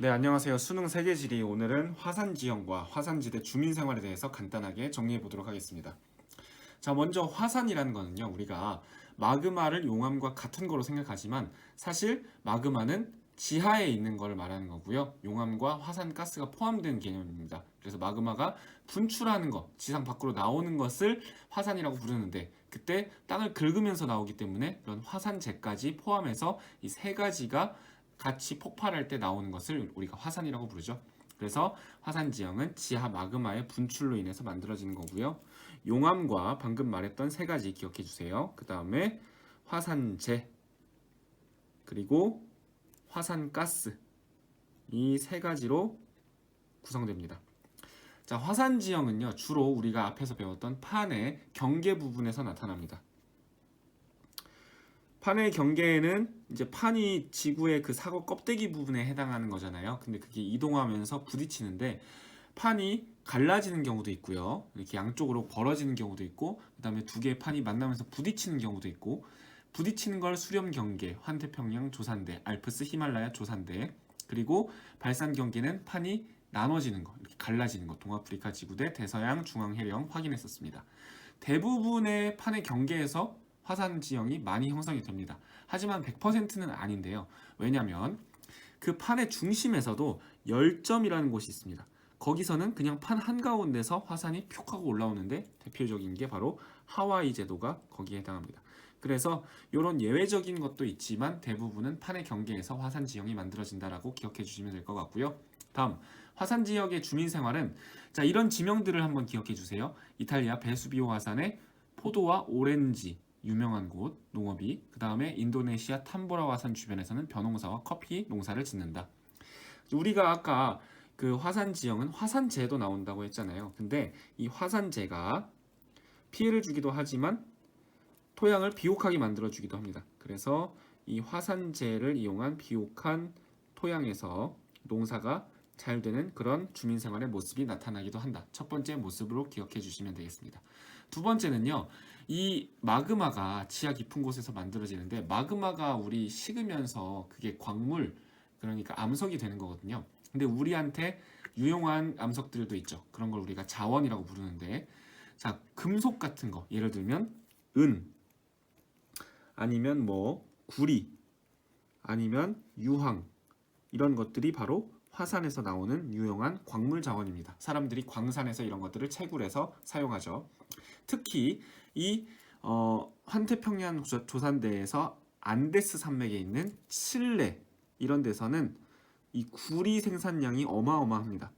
네, 안녕하세요. 수능 세계지리 오늘은 화산 지형과 화산지대 주민 생활에 대해서 간단하게 정리해 보도록 하겠습니다. 자, 먼저 화산이라는 거는요. 우리가 마그마를 용암과 같은 거로 생각하지만 사실 마그마는 지하에 있는 걸 말하는 거고요. 용암과 화산 가스가 포함된 개념입니다. 그래서 마그마가 분출하는 것, 지상 밖으로 나오는 것을 화산이라고 부르는데 그때 땅을 긁으면서 나오기 때문에 이런 화산재까지 포함해서 이 세 가지가 같이 폭발할 때 나오는 것을 우리가 화산이라고 부르죠. 그래서 화산 지형은 지하 마그마의 분출로 인해서 만들어지는 거고요. 용암과 방금 말했던 세 가지 기억해 주세요. 그 다음에 화산재 그리고 화산가스 이 세 가지로 구성됩니다. 자, 화산 지형은요 주로 우리가 앞에서 배웠던 판의 경계 부분에서 나타납니다. 판의 경계에는 이제 판이 지구의 그 사고 껍데기 부분에 해당하는 거잖아요. 근데 그게 이동하면서 부딪히는데 판이 갈라지는 경우도 있고요. 이렇게 양쪽으로 벌어지는 경우도 있고, 그다음에 두 개의 판이 만나면서 부딪히는 경우도 있고, 부딪히는 걸 수렴 경계, 환태평양 조산대, 알프스 히말라야 조산대, 그리고 발산 경계는 판이 나눠지는 거, 이렇게 갈라지는 거, 동아프리카 지구대, 대서양, 중앙해령 확인했었습니다. 대부분의 판의 경계에서 화산 지형이 많이 형성이 됩니다. 하지만 100%는 아닌데요. 왜냐하면 그 판의 중심에서도 열점이라는 곳이 있습니다. 거기서는 그냥 판 한가운데서 화산이 푹 하고 올라오는데 대표적인 게 바로 하와이 제도가 거기에 해당합니다. 그래서 이런 예외적인 것도 있지만 대부분은 판의 경계에서 화산 지형이 만들어진다라고 기억해 주시면 될 것 같고요. 다음 화산 지역의 주민 생활은 자 이런 지명들을 한번 기억해 주세요. 이탈리아 베수비오 화산의 포도와 오렌지 유명한 곳 농업이 그 다음에 인도네시아 탐보라 화산 주변에서는 벼농사와 커피 농사를 짓는다. 우리가 아까 그 화산 지형은 화산재도 나온다고 했잖아요. 근데 이 화산재가 피해를 주기도 하지만 토양을 비옥하게 만들어 주기도 합니다. 그래서 이 화산재를 이용한 비옥한 토양에서 농사가 잘 되는 그런 주민 생활의 모습이 나타나기도 한다. 첫 번째 모습으로 기억해 주시면 되겠습니다. 두 번째는요. 이 마그마가 지하 깊은 곳에서 만들어지는데 마그마가 우리 식으면서 그게 광물 그러니까 암석이 되는 거거든요. 근데 우리한테 유용한 암석들도 있죠. 그런 걸 우리가 자원이라고 부르는데 자, 금속 같은 거 예를 들면 은 아니면 뭐 구리 아니면 유황 이런 것들이 바로 화산에서 나오는 유용한 광물 자원입니다. 사람들이 광산에서 이런 것들을 채굴해서 사용하죠. 특히 이 어, 환태평양 조- 조산대에서 안데스 산맥에 있는 칠레 이런 데서는 이 구리 생산량이 어마어마합니다.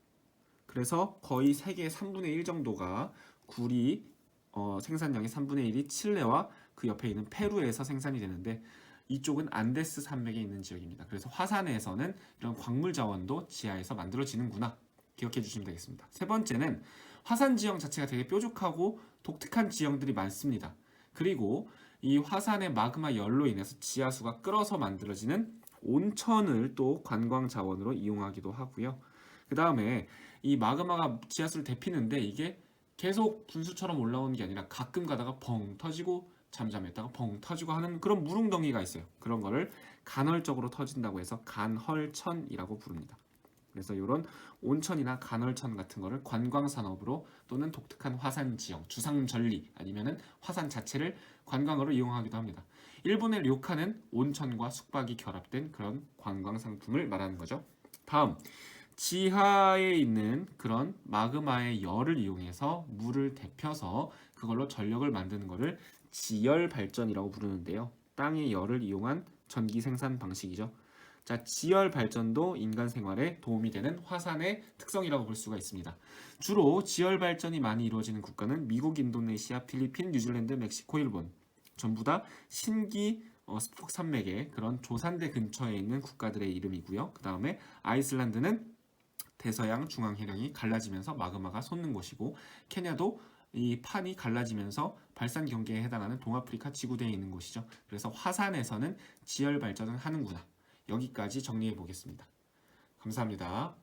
그래서 거의 세계 3분의 1 정도가 구리 어, 생산량의 3분의 1이 칠레와 그 옆에 있는 페루에서 생산이 되는데 이쪽은 안데스 산맥에 있는 지역입니다. 그래서 화산에서는 이런 광물 자원도 지하에서 만들어지는구나 기억해 주시면 되겠습니다. 세 번째는 화산 지형 자체가 되게 뾰족하고 독특한 지형들이 많습니다. 그리고 이 화산의 마그마 열로 인해서 지하수가 끓어서 만들어지는 온천을 또 관광 자원으로 이용하기도 하고요. 그 다음에 이 마그마가 지하수를 데피는데 이게 계속 분수처럼 올라오는 게 아니라 가끔 가다가 펑 터지고 잠잠했다가 펑 터지고 하는 그런 무릉덩이가 있어요. 그런 거를 간헐적으로 터진다고 해서 간헐천이라고 부릅니다. 그래서 이런 온천이나 간헐천 같은 거를 관광 산업으로 또는 독특한 화산 지형, 주상 전리 아니면은 화산 자체를 관광으로 이용하기도 합니다. 일본의 료카는 온천과 숙박이 결합된 그런 관광 상품을 말하는 거죠. 다음 지하에 있는 그런 마그마의 열을 이용해서 물을 데펴서 그걸로 전력을 만드는 것을 지열 발전이라고 부르는데요. 땅의 열을 이용한 전기 생산 방식이죠. 자, 지열 발전도 인간 생활에 도움이 되는 화산의 특성이라고 볼 수가 있습니다. 주로 지열 발전이 많이 이루어지는 국가는 미국, 인도네시아, 필리핀, 뉴질랜드, 멕시코, 일본 전부 다 신기 어, 스폭 산맥의 그런 조산대 근처에 있는 국가들의 이름이고요. 그 다음에 아이슬란드는 대서양 중앙 해령이 갈라지면서 마그마가 솟는 곳이고 케냐도 이 판이 갈라지면서 발산 경계에 해당하는 동아프리카 지구대에 있는 곳이죠. 그래서 화산에서는 지열 발전을 하는구나. 여기까지 정리해 보겠습니다. 감사합니다.